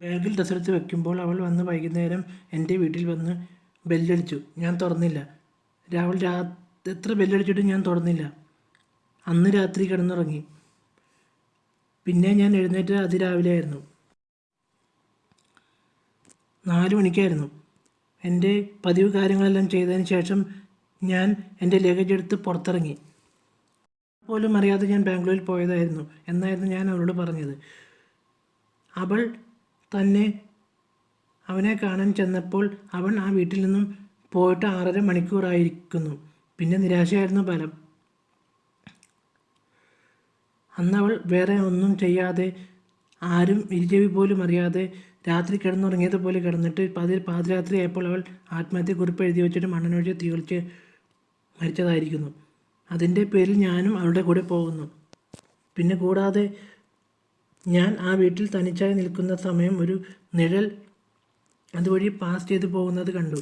ബാഗിൽ ഡ്രസ്സെടുത്ത് വെക്കുമ്പോൾ അവൾ വന്ന് വൈകുന്നേരം എന്റെ വീട്ടിൽ വന്ന് ബെല്ലടിച്ചു. ഞാൻ തുറന്നില്ല. രാവിലെ രാ എത്ര ബെല്ലടിച്ചിട്ടും ഞാൻ തുറന്നില്ല. അന്ന് രാത്രി കിടന്നുറങ്ങി. പിന്നെ ഞാൻ എഴുന്നേറ്റ് അതിരാവിലെ ആയിരുന്നു നാല് മണിക്കായിരുന്നു. എന്റെ പതിവ് കാര്യങ്ങളെല്ലാം ചെയ്തതിന് ശേഷം ഞാൻ എന്റെ ലഗേജ് എടുത്ത് പുറത്തിറങ്ങി. പോലും അറിയാതെ ഞാൻ ബാംഗ്ലൂരിൽ പോയതായിരുന്നു. എന്നായിരുന്നു ഞാൻ അവളോട് പറഞ്ഞത്. അവൾ തന്നെ. അവനെ കാണാൻ ചെന്നപ്പോൾ അവൻ ആ വീട്ടിൽ നിന്നും പോയിട്ട് ആറര മണിക്കൂറായിരിക്കുന്നു. പിന്നെ നിരാശയായിരുന്നു ഫലം അന്ന് അവൾ വേറെ ഒന്നും ചെയ്യാതെ ആരും ഇരുചെവി പോലും അറിയാതെ രാത്രി കിടന്നുറങ്ങിയതുപോലെ കിടന്നിട്ട് പതി പാതിരാത്രി ആയപ്പോൾ അവൾ ആത്മഹത്യ കുറിപ്പ് എഴുതി വെച്ചിട്ട് മണ്ണനൊഴിച്ച് തീർച്ച മരിച്ചതായിരിക്കുന്നു. അതിന്റെ പേരിൽ ഞാനും അവളുടെ കൂടെ പോകുന്നു. പിന്നെ കൂടാതെ ഞാൻ ആ വീട്ടിൽ തനിച്ചായി നിൽക്കുന്ന സമയം ഒരു നിഴൽ അതുവഴി പാസ് ചെയ്തു പോകുന്നത് കണ്ടു.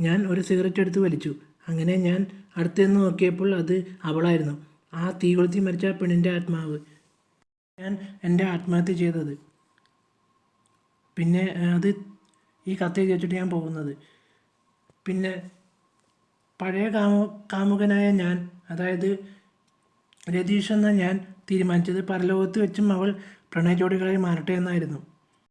ഞാൻ ഒരു സിഗരറ്റ് എടുത്ത് വലിച്ചു. അങ്ങനെ ഞാൻ അടുത്തുനിന്ന് നോക്കിയപ്പോൾ അത് അവളായിരുന്നു. ആ തീ കൊളുത്തി മരിച്ച പെണ്ണിന്റെ ആത്മാവ്. ഞാൻ എന്റെ ആത്മഹത്യ ചെയ്തത്. പിന്നെ അത് ഈ കത്ത് എഴുതി ഞാൻ പോകുന്നത്. പിന്നെ പഴയ കാമു കാമുകനായ ഞാൻ അതായത് രതീഷ് എന്ന ഞാൻ തീരുമാനിച്ചത് പരലോകത്ത് വെച്ചും അവൾ പ്രണയ ജോഡികളായി മാറട്ടെ എന്നായിരുന്നു.